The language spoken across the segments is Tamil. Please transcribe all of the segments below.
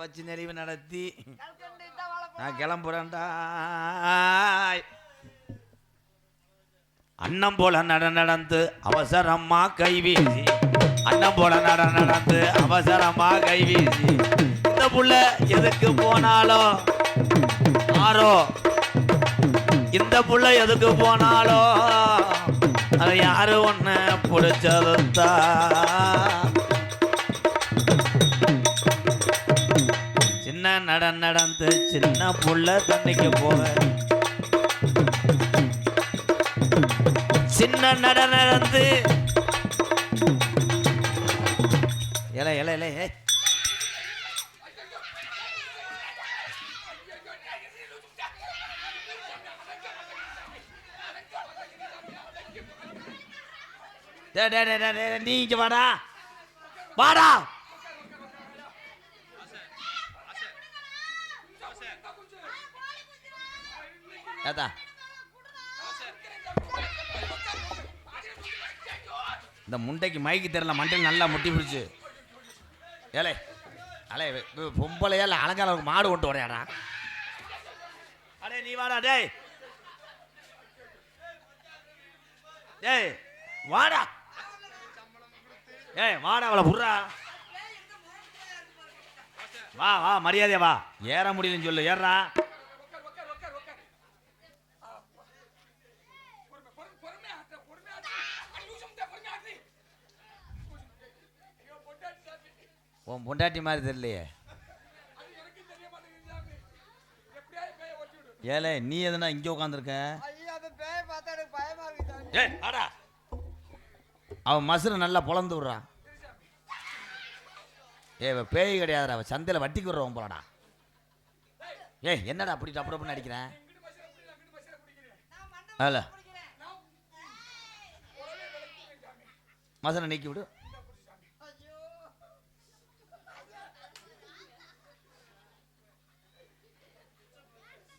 வச்சு நெளிவு நடத்தி. நான் கிளம்புறேன்டா. அண்ணன் போல நட நடந்து அவசரமா கைவீசி அண்ணன் போல நட நடந்து அவசரமா கைவீசி இந்த புள்ள எதுக்கு போனாலும் ஆரோ இந்த புள்ள எதுக்கு போனாலும் அது யாரு ஒண்ணு பிடிச்சதுத்தா? நடந்து சின்ன புள்ள தண்ணிக்கு போக. சின்ன நட நடந்து. இலை இலை இலை ஏய். டே டே டேய், நீ வாடா. வாடா. ஏத்தா இந்த முண்டைக்கு மைக்கு தெரியல மண்டையில் நல்லா முட்டி பிடிச்சு. ஏலே அலே பொம்பளையா இல்லை அலங்காரம் மாடு கொண்டு வரையாடா. அடே நீ வாடா டேய். டேய் வாடா. ஏய் வாடா அவளை புர்றா வா வா மரியாதையா வா. ஏற முடியலன்னு சொல்லு ஏறா உன் பொண்டாட்டி மாதிரி தெரியலையே. ஏலே நீ எதுனா இங்கே உட்காந்துருக்க அவன் மசுரை நல்லா பொழந்து விட்றான் ஏய் இவன் பேய் கிடையாதுடா அவன் சந்தையில் வட்டிக்கு விட்றவன் போலடா. ஏய் என்னடா அப்படி டப்பு டப்புன்னு அடிக்கிறேன்? அதில் மசனை நீக்கி விடு.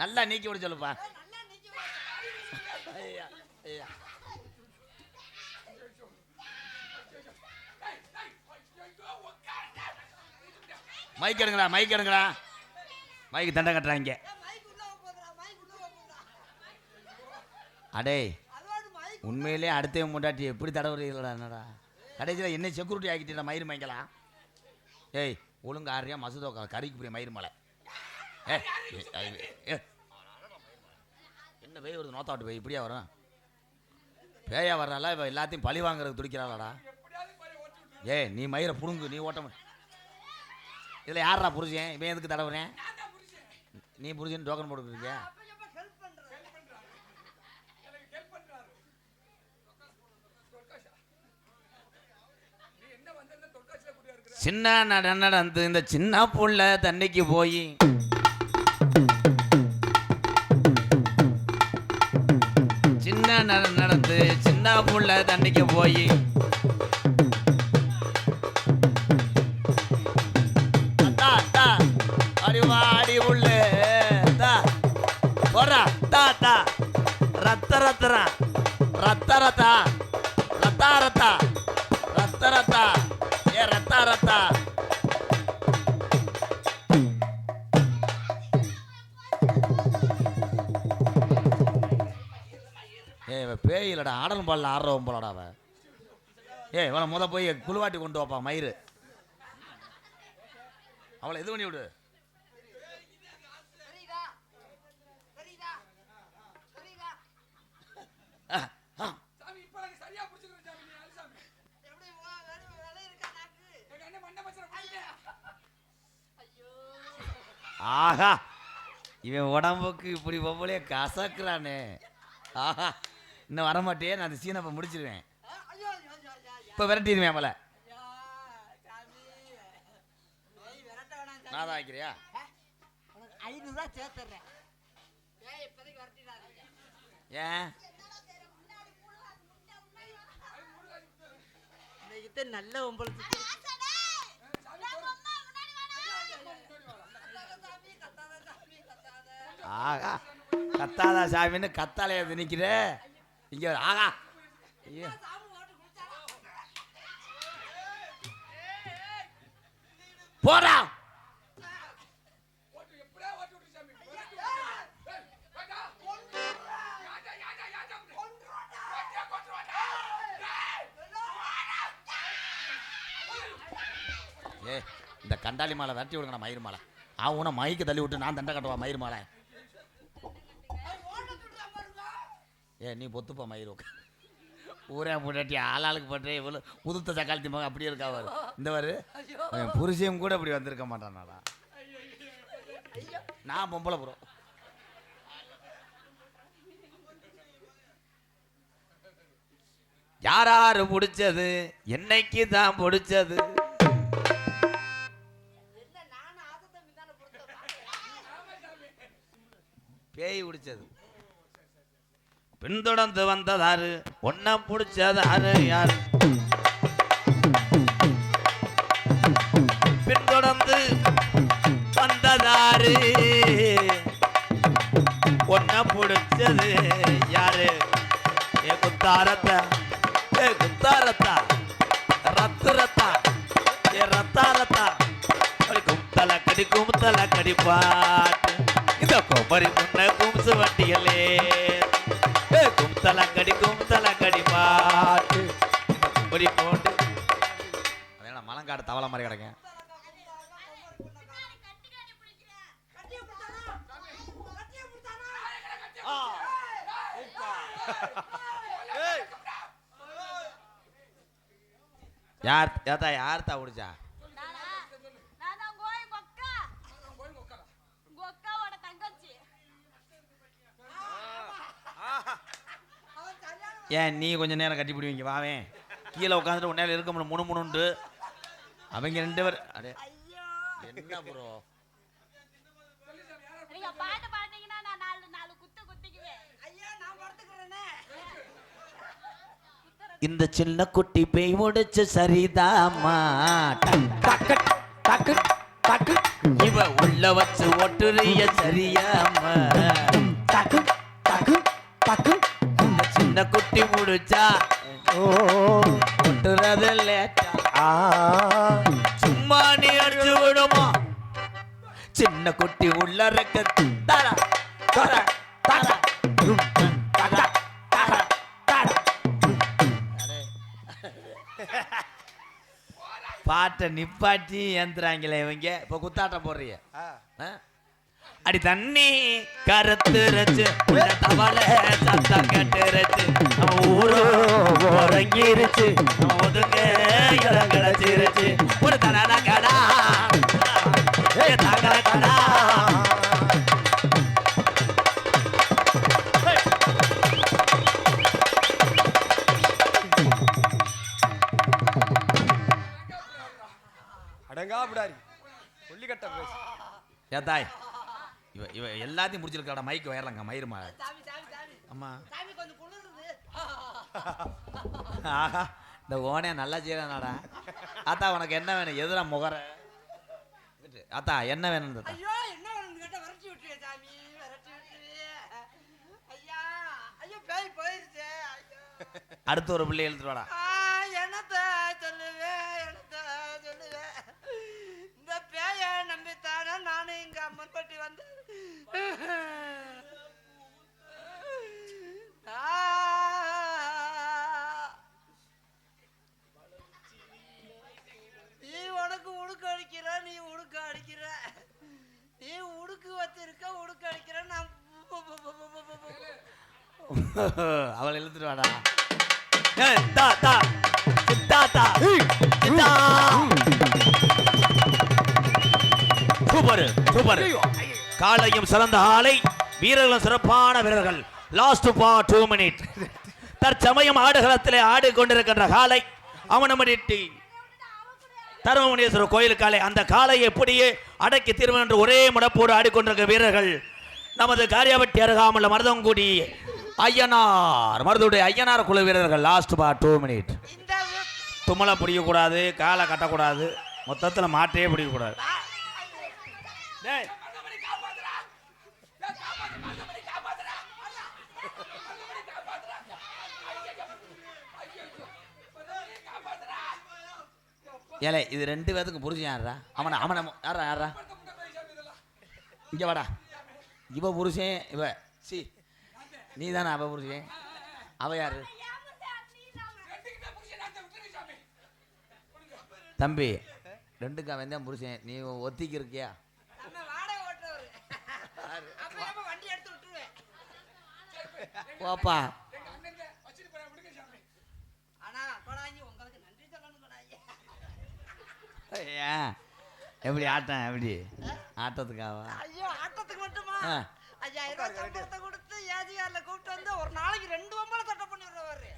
நல்லா நீக்கி விட சொல்லுப்பா. ஐயா ஐயா. Mic எடுங்கடா mic எடுங்கடா. மைக்கு தண்டை கட்டுறாங்க. Mic mic. அடே மைக் உண்மையிலே அடுத்தவன் முண்டாட்டி எப்படி தடவுறீங்களா என்னடா? கடைசியில் என்ன செக்யூரிட்டி ஆக்கிட்டீங்க மயிர் மைக்கலாம் ஏய் ஒழுங்கு ஆறியா மசூதோ கறிக்கு போய் மயிர் மலை. என்ன பேய் வருது நோத்தாட்டு பேய்? இப்படியா வரும் பேயா வர்றால இப்போ எல்லாத்தையும் பழி வாங்குறதுக்கு துடிக்கிறாளாடா. ஏய் நீ மயிரை புடுங்கு நீ ஓட்ட இதில் யாரா புரிஞ்சேன் இவன் எதுக்கு தடவுறேன் நீ புரிஞ்சுன்னு டோக்கன் போட்டுருக்கியா சின்ன நடந்த இந்த சின்ன புள்ள தண்ணிக்கு போய் என்ன நடந்து சின்ன புள்ள தண்ணிக்கு போய். அடிவாடி உள்ள ரத்த ரத்தரா. ரத்த ரத்தா. இல்லைடா ஆடலும் பாடல ஆடுறவன் போலடா அவ. ஏ இவனை முத போய் குழுவாட்டி கொண்டு வாப்பா மயிறு. அவளை இது பண்ணி விடு. ஆஹா இவன் உடம்புக்கு இப்படி பொம்பளைய கசக்குறானே. ஆஹா. இன்னும் வரமாட்டே நான் அந்த முடிச்சிருவேன். ஐயோ ஐயோ ஐயோ இப்போ விரட்டிடுவேன் அவளை. நான் தான் வைக்கிறியா? ஆ, உனக்கு ஐநூறு ரூபா சேர்த்துறேன் ஏன்? இன்னைக்கு நல்ல ஆகா கத்தாதா சாமின்னு கத்தாலைய திணிக்கிற? இங்கே ஆகா. ஐயோ போடா. ஏ இந்த கண்டாளி மாலை விரட்டி விடுங்க மயிர் மாலை. அவனை மைக்கு தள்ளி விட்டு நான் தண்டை கட்டுவா மயிர் மாலை. ஏ நீ பொத்துப்பா மயிர் உக்க ஊரே போட்டாட்டி ஆளாளுக்கு போட்டு இவ்வளோ உதுத்த சக்காலத்தி மகன் அப்படியே இருக்கா அவரு இந்த வாரு என் புருஷன் கூட அப்படி வந்திருக்க மாட்டானாடா. நான் பொம்பளை ப்ரோ. யாராரு பிடிச்சது? என்னைக்கு தான் பிடிச்சது? பேய் பிடிச்சது. பின்தொடர்ந்து வந்ததாரு. ஒன்ன பிடிச்சதாரு யாரு? பின்தொடர்ந்து வந்ததாரு. ஒன்ன பிடிச்சது யாரு? ஏ குத்தாரத்தா ஏ குத்தாரத்தா ரத்து ரத்தா ஏ ரத்தா ரத்தா அப்படி கும்தல கடி கும்தல கடி பாட்டு. இந்த கொப்பரி முன்ன கும்சு வண்டிகளே ஏ கும்தலங்கடி பாட்டு. இந்த போட்டு. அதேடா மலங்காடு தவளை மாதிரி கிடக்கேன். யார் ஏத்தா யார்த்தா தா பிடிச்சா நானா? நான் தான் கோய் உங்க அக்கா. உங்க அக்காவோட தங்கச்சி. அவன் கல்யாணம் ஏன் நீ கொஞ்ச நேரம் கட்டி பிடிவீங்க வாவேன். கீழே உட்காந்துட்டு உன்னால இருக்க முடியும் முணு முணுண்டு அவங்க ரெண்டு பேர் அடே. என்ன ப்ரோ நீங்க பாட்டு பாடுனீங்கன்னா நான் நாலு நாலு குத்து குத்திக்குவேன். ஐயா நான் படுத்துக்கிறேனே. இந்த சின்ன குட்டி பேய் முடிச்சு சரிதாமா டக்கு டக்கு டக்கு இவ உள்ள வச்சு ஒட்டுறிய சரியாமா டக்கு டக்கு டக்கு சின்ன குட்டி முடிச்சா. ஒட்டுறது லேட்டா சும்மா நீ அடிச்சு விடுமா? சின்ன குட்டி உள்ள இருக்க. தர தர தர. பாட்டை நிப்பாட்டி ஏந்துறாங்களே இவங்க. இப்போ குத்தாட்டம் போடுறீங்க? அடி தண்ணி கருத்துருச்சு உள்ள தவளை சத்தம் கட்டுருச்சு நம்ம ஊரு உறங்கிருச்சு ஒதுங்க இடம் கிடைச்சிருச்சு. ஒரு தனன கடா ஏ தகர கடா அடங்கா விடாரி கொல்லிக்கட்ட பேசு ஏத்தாய் இவ இவ எல்லாத்தையும் முடிச்சிருக்காடா மைக்கு வயர்லங்க மயிருமா அம்மா. ஆஹா இந்த ஓனே நல்லா செய்யறானாடா ஆத்தா உனக்கு என்ன வேணும்? எதுடா முகர. ஆத்தா என்ன வேணும் ஐயோ என்ன வேணும்னு கேட்டா விரட்டி விட்டுருவே சாமி விரட்டி விட்டுருவே ஐயா ஐயோ பேய் போயிருச்சே. ஐயோ. அடுத்து ஒரு பிள்ளை எழுத்துட்டு அவளை இழுத்துட்டு வாடா ஏய், தா, தா. சித்தா, தா. சித்தா. Super super. காலையும் சிறந்த ஆலை வீரர்களும் சிறப்பான வீரர்கள். லாஸ்ட் பா டூ மினிட் தற்சமயம் ஆடுகளத்திலே ஆடிக்கொண்டிருக்கின்ற காலை அவனமடிட்டி தருமமுனீஸ்வரர் கோயில் காலை அந்த காலையை எப்படியே அடக்கி தீர்வு என்று ஒரே முடப்போடு ஆடிக்கொண்டிருக்க வீரர்கள். நமது காரியாபட்டி அருகாமுள்ள மருதங்குடி ஐயனார். மருதுடைய ஐயனார் குழு வீரர்கள் லாஸ்ட் பா டூ மினிட் தும்மலை பிடிக்கக்கூடாது காலை கட்டக்கூடாது மொத்தத்தில் மாட்டையே பிடிக்கக்கூடாது. டேய். ஏலே இது ரெண்டு பேத்துக்கு புரிஞ்சு யாரா அவன அவன யாரா யாரா இங்க வாடா. இவ புருஷன் இவ சி நீ தானே அவ புரிஞ்சேன் அவ யாரு? தம்பி ரெண்டுக்கு அவன் தான் புருஷன். நீ ஒத்திக்கு இருக்கியா போப்பா எப்படி ஆட்டம் எப்படி? ஆட்டத்துக்காவா? ஐயோ ஆட்டத்துக்கு மட்டுமா? ஐயா ஒரு நாளைக்கு ரெண்டு ஒம்பளை தட்டை பண்ணிடுறவரு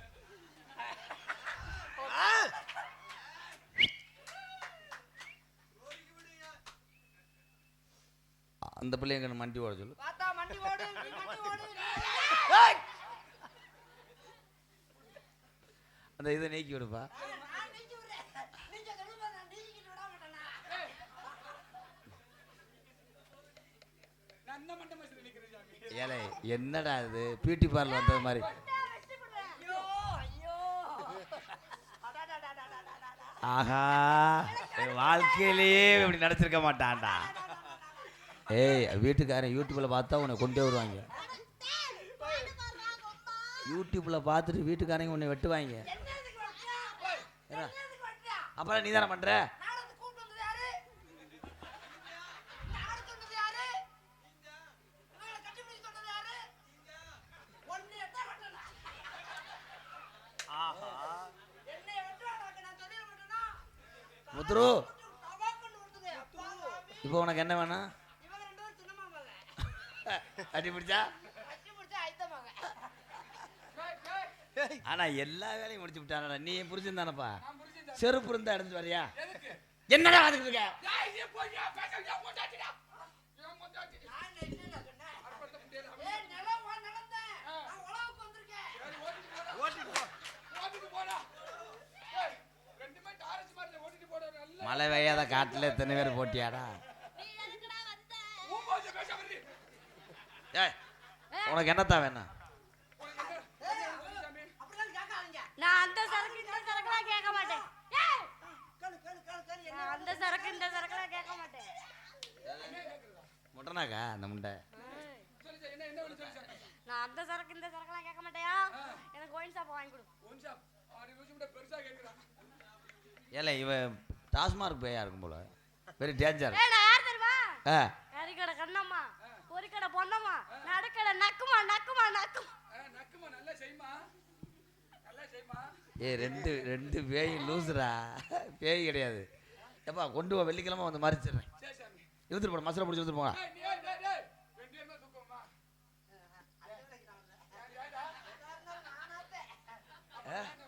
அந்த பிள்ளைங்க மண்டி ஓட சொல்லு. பார்த்தா மண்டி ஓடு நீ மண்டி ஓடு அந்த இதை நீக்கி விடுப்பா. ஏழை என்னடா இது? பியூட்டி பார்லர் வந்தது மாதிரி. ஆஹா. என் வாழ்க்கையிலேயே இப்படி நடத்திருக்க மாட்டான்டா. ஏய் வீட்டுக்காரன் யூடியூப்பில் பார்த்தா உன்னை கொண்டே வருவாங்க. யூடியூப்பில் பார்த்துட்டு வீட்டுக்காரங்க உன்னை வெட்டுவாங்க. அப்புறம் நீ தானே பண்ணுற துரு இப்போ உனக்கு என்ன வேணும்? அடி பிடிச்சா? ஆனா எல்லா வேலையும் முடிச்சு விட்டானடா. நீ புரிஞ்சிருந்தானப்பா செருப்பு இருந்தா எடுத்து வரையா? என்னடா அதுக்கு இருக்க? மழை பெய்யாத காட்டுல எத்தனை பேர் போட்டியாடா? நீ எதுக்குடா வந்த ஏய் உனக்கு என்னத்தான் வேணும். நான் அந்த சரக்கு இந்த சரக்குலாம் கேட்க மாட்டேன். நான் அந்த சரக்கு இந்த சரக்குலாம் கேட்க மாட்டேன். முட்டனாக்கா அந்த முண்டை? நான் அந்த சரக்கு இந்த சரக்குலாம் கேட்க மாட்டேயா? எனக்கு ஒயின் ஷாப் வாங்கி கொடு. ஏல இவ டாஸ்மார்க் பேயா இருக்கும் போல வெரி டேஞ்சர் ஆ கறிக்கடை கண்ணம்மா ஒரு கடை பொண்ணம்மா நக்குமா நக்குமா நக்குமா நக்குமா நல்லா ஏ ரெண்டு ரெண்டு பேய் லூசுரா பேய் கிடையாது எப்பா கொண்டு வா வெள்ளிக்கிழமை வந்து மறிச்சிடுறேன் இழுத்துட்டு போட மசாலா பிடிச்சி இழுத்துட்டு போங்க Yeah.